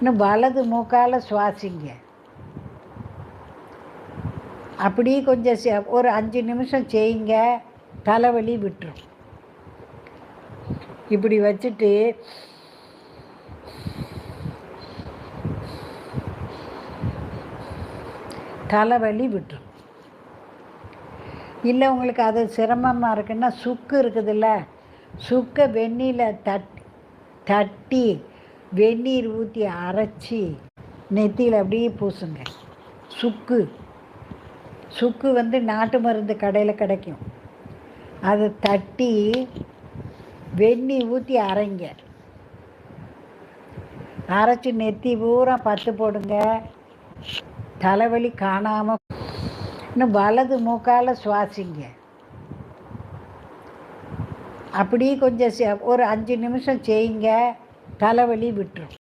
இன்னும் வலது மூக்கால் சுவாசிங்க. அப்படியே கொஞ்சம் ஒரு அஞ்சு நிமிஷம் செய்யுங்க. தலைவலி விட்டுரும். இப்படி வச்சுட்டு தலைவலி விட்டுரும். இல்லை உங்களுக்கு அது சிரமமாக இருக்குன்னா சுக்கு இருக்குதுல்ல. சுக்கை வெந்நீரில் தட் தட்டி வெந்நீர் ஊற்றி அரைச்சி நெத்தியில் அப்படியே பூசுங்க. சுக்கு. சுக்கு வந்து நாட்டு மருந்து கடையில் கிடைக்கும். அதை தட்டி வெந்நீர் ஊற்றி அரைங்க. அரைச்சி நெத்தி பூரா பத்து போடுங்க. தலைவலி காணாமல் இன்னும் வலது மூக்கால் சுவாசிங்க. அப்படியே கொஞ்சம் ஒரு அஞ்சு நிமிஷம் செய்யுங்க. தலைவலி விட்டுரும்.